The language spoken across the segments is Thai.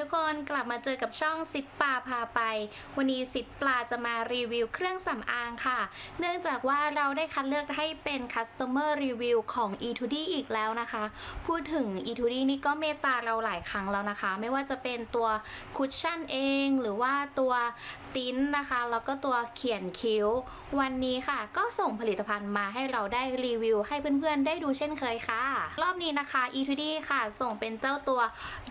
ทุกคนกลับมาเจอกับช่องซิปปลาพาไป วันนี้ซิปปลาจะมารีวิวเครื่องสำอางค่ะ เนื่องจากว่าเราได้คัดเลือกให้เป็น Customer Review ของ e2d อีกแล้วนะคะ พูดถึง e2d นี่ก็เมตตาเราหลายครั้งแล้วนะคะ ไม่ว่าจะเป็นตัวคุชชั่นเอง หรือว่าตัวติ้นนะคะ แล้วก็ตัวเขียนคิ้ว วันนี้ค่ะ ก็ส่งผลิตภัณฑ์มาให้เราได้รีวิว ให้เพื่อนๆ ได้ดูเช่นเคยค่ะ รอบนี้นะคะ e2d ค่ะ ส่งเป็นเจ้าตัว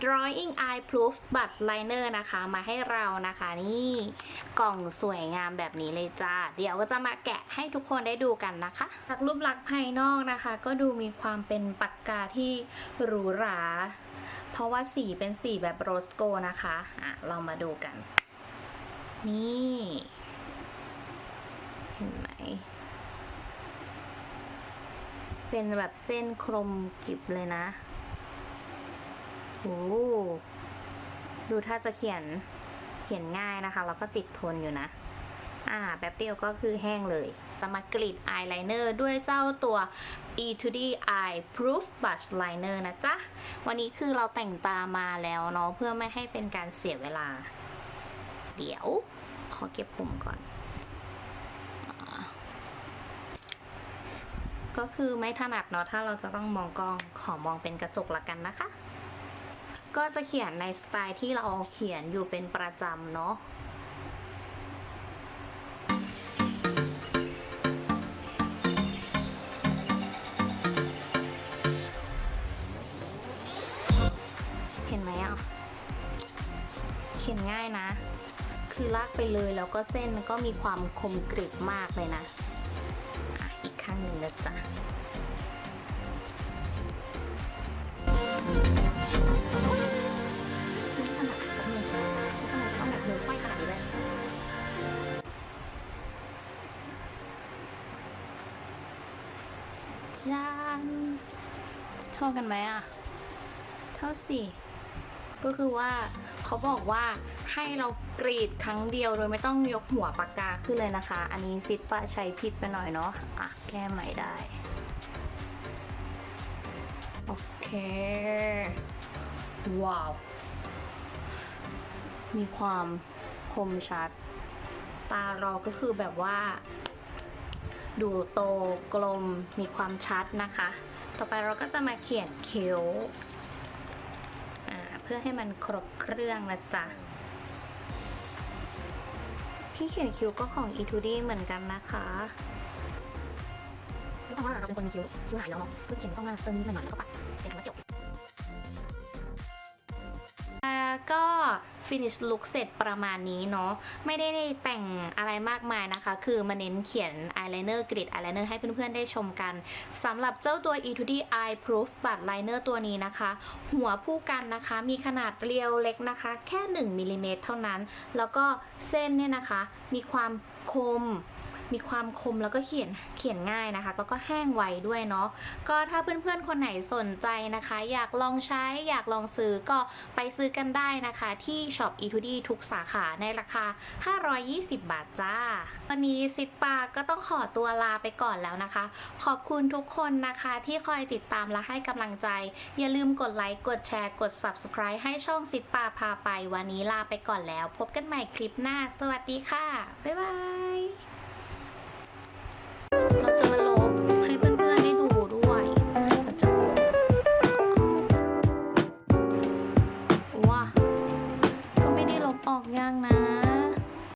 drawing eye proof butt liner นะคะมาให้เรานะคะนี่กล่องสวยงามแบบนี้เลยจ้า เดี๋ยวก็จะมาแกะให้ทุกคนได้ดูกันนะคะจากรูปลักษณ์ภายนอกนะคะ ก็ดูมีความเป็นปากกาที่หรูหรา เพราะว่าสีเป็นสีแบบโรสโกนะคะอะเรามาดูกัน นี่เห็นไหมเป็นแบบเส้นคลมกริบเลยนะ โอ้ ดูถ้าจะเขียนเขียนง่ายนะคะ แล้วก็ติดทนอยู่นะ อ่าแป๊บเดียวก็คือแห้งเลยจะมากรีดอายไลเนอร์ด้วยเจ้าตัว E2D Eye Proof Brush Liner นะจ๊ะ วันนี้คือเราแต่งตามาแล้วเนาะเพื่อไม่ให้เป็นการเสียเวลา เดี๋ยว ขอเก็บผมก่อนอก็คือไม่ถนัดเนาะถ้าเราจะต้องมองกล้องขอมองเป็นกระจกละกันนะคะ ก็จะเขียนในสไตล์ที่เราเขียนอยู่เป็นประจำเนาะเห็นไหมอะ เขียนง่ายนะ คือลากไปเลยแล้วก็เส้นก็มีความคมกริบมากเลยนะอะอีกข้างหนึ่งนะจ๊ะ จานเท่ากันไหมอะ เท่าสิ ก็คือว่าเขาบอกว่าให้เรากรีดครั้งเดียวโดยไม่ต้องยกหัวปากกาขึ้นเลยนะคะ อันนี้ฟิตปะใช้ผิดไปหน่อยเนาะ อะ แก้ใหม่ได้ โอเค ว้าว มีความคมชัด ตาเราก็คือแบบว่า ดูโตกลมมีความชัดนะคะ ต่อไปเราก็จะมาเขียนคิ้วเพื่อให้มันครบเครื่องนะจ๊ะพี่เขียนคิ้วก็ของ e2d เหมือนกันนะคะเพราะว่าเราเป็นคนมีคิ้วคิ้วหายแล้วเนาะคือเขียนต้องมาเติมนิดหน่อยแล้วก็ปัดเป็นคำว่าจบ แล้วก็ finish look เสร็จประมาณนี้เนาะไม่ได้แต่งอะไรมากมายนะคะ คือมาเน้นเขียน eyeliner กริด eyeliner ให้เพื่อนๆได้ชมกันสำหรับเจ้าตัว E2D Eye Proof Butt Liner ตัวนี้นะคะ หัวผู้กันนะคะมีขนาดเรียวเล็กนะคะ แค่1มิลลิเมตรเท่านั้น แล้วก็เส้นเนี่ยนะคะ มีความคม มีความคมแล้วก็เขียนเขียนง่ายนะคะ แล้วก็แห้งไวด้วยเนาะก็ถ้าเพื่อนๆคนไหนสนใจนะคะ อยากลองใช้อยากลองซื้อก็ไปซื้อกันได้นะคะที่ช็อป E2D ทุกสาขาในราคา 520 บาทจ้า วันนี้ซิปปาก็ต้องขอตัวลาไปก่อนแล้วนะคะ ขอบคุณทุกคนนะคะที่คอยติดตามและให้กำลังใจ อย่าลืมกดไลค์กดแชร์กด Subscribe ให้ช่องซิปปาพาไปวันนี้ลาไปก่อนแล้ว พบกันใหม่คลิปหน้า สวัสดีค่ะ บ๊ายบาย